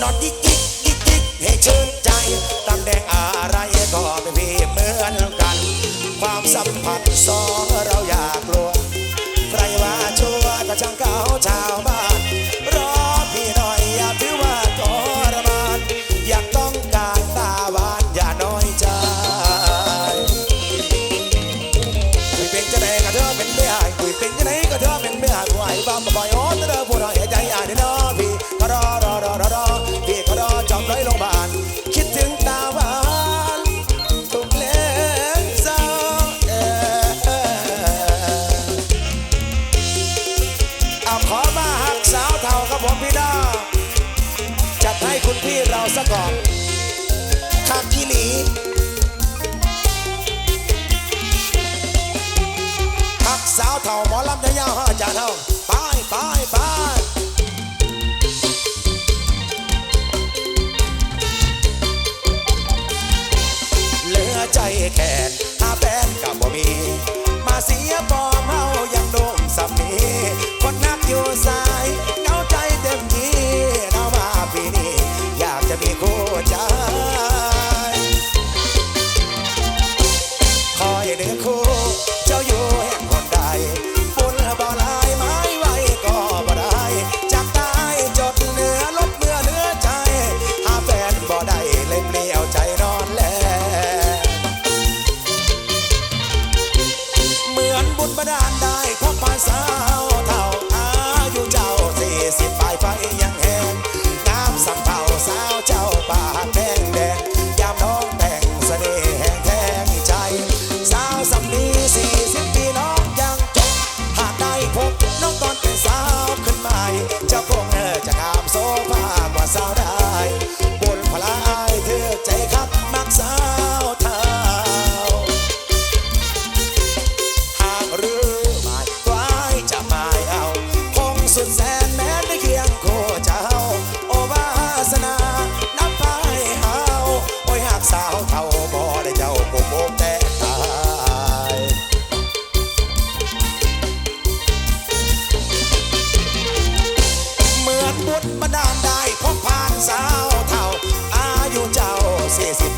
นอนดิกดิกิกดิกให้ชื่นใจ ตั้งแต่อะไรก็เป็นพี่เหมือนกัน ความสัมพันธ์สองเราอยากาซะก่อนคักที่หลีคักสาวเท่าหมอลำยาวห้าจาเท่าไปไปไปเหลือใจแขนอาแฟนกับบ่มี มาเสียปอมเฮายังโดน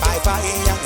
bye bye.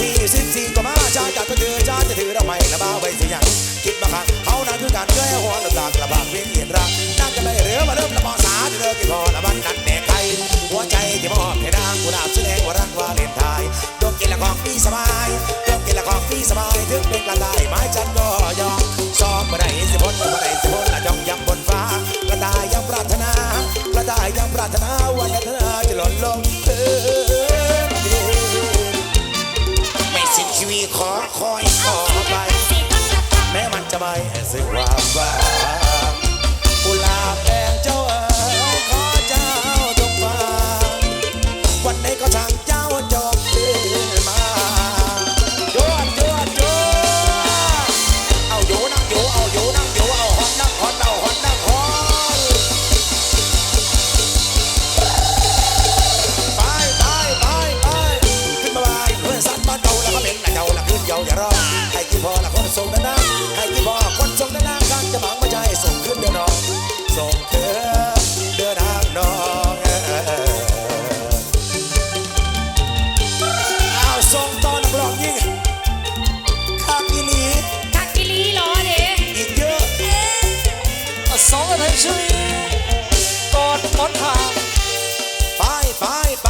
ที่สิบสี่ก็มาชาจัดก็เือชาจะถือเราไม่ระบ้าไว้สิยังคิดมาครับเขานั้นคือการเคยหัวลำลากระบากเวียนเหีนรักนั่งกันเลยเรือมาเริ่มละมอสาเลิกี่พอละบันนั้นแม่ไทยหัวใจที่มอบให้นางกุหลาบแสดงว่ารักว่าเลนไทยดกกินละของพี่สบายดกกินละของพี่สบายถึงเป็นกระลายไม้จันก็ยอมซ้อมมาได้สิพ้นมาได้สิพ้นละจ้องยำบนฟ้ากระตายยังปรารถนากระตายยังปรารถนา นทาง ไปไปไป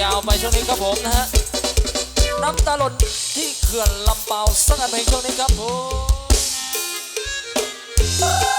ยาวไปช่วงนี้ครับผมนะฮะ น้ำตาหล่นที่เขื่อนลำเปาสักอันเพลงช่วงนี้ครับผม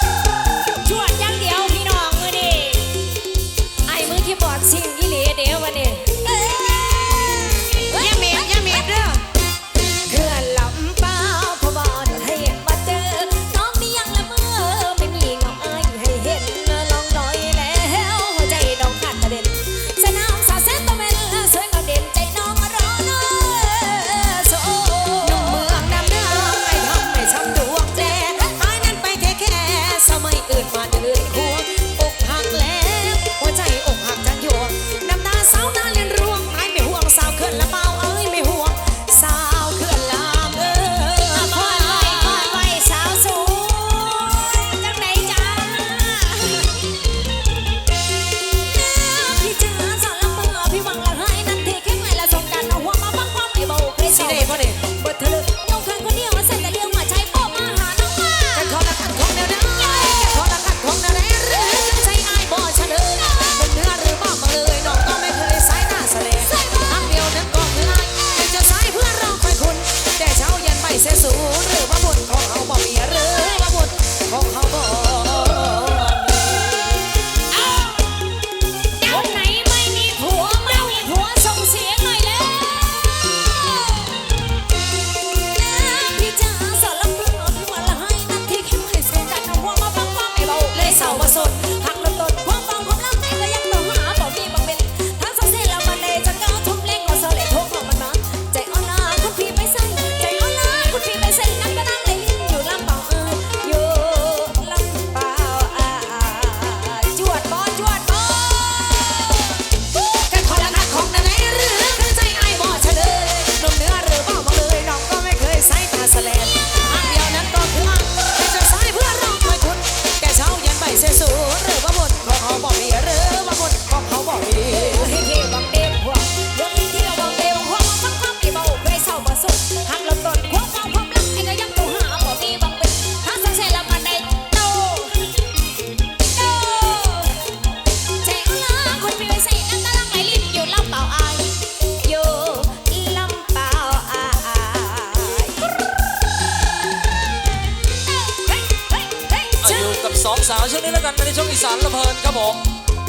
สาวช่วงนี้แล้วกันในช่วงอีสานละเพลินครับผม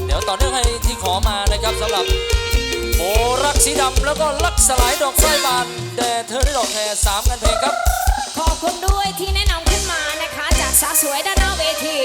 เดี๋ยวต่อเนื่องให้ที่ขอมานะครับสำหรับโอรักสีดำแล้วก็ลักสลายดอกไส้บานแต่เธอได้ดอกแห่สามกันเพลงครับ ขอบคุณด้วยที่แนะนำขึ้นมานะคะ จากสาวสวยด้านน้าเวที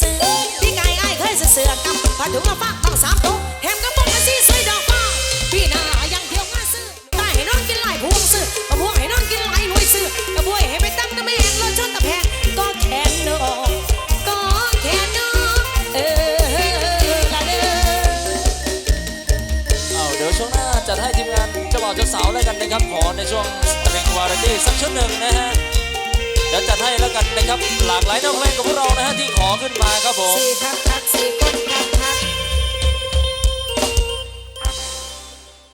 ซื้อพี่ไก่ไอ้เคยซื้อเสือกับผ้าถุงมาฝากต้องสามตัวแถมกระบอกกระซีใส่ดอกฟ้าพี่นายังเที่ยวมาซื้อตาให้น้อนกินหลายพวงซื้อกระพวงให้น้อนกินหลายหน่วยซื้อกระบวยให้ไปตั้งน้ำแหงรถชนตะแพงก็แขนเนอะก็แขนเนอะเออละเด้อเอาเดี๋ยวช่วงหน้าจัดให้ทีมงานเจ้าบ่าวเจ้าสาวแล้วกันนะครับขอในช่วงสตริงวาไรตี้สักชุดหนึ่งนะฮะ เดี๋ยวจัดให้แล้วกันนะครับ หลากหลายน้องเพลงของพวกเรานะฮะที่ขอขึ้นมาครับผมสี่ทักทัก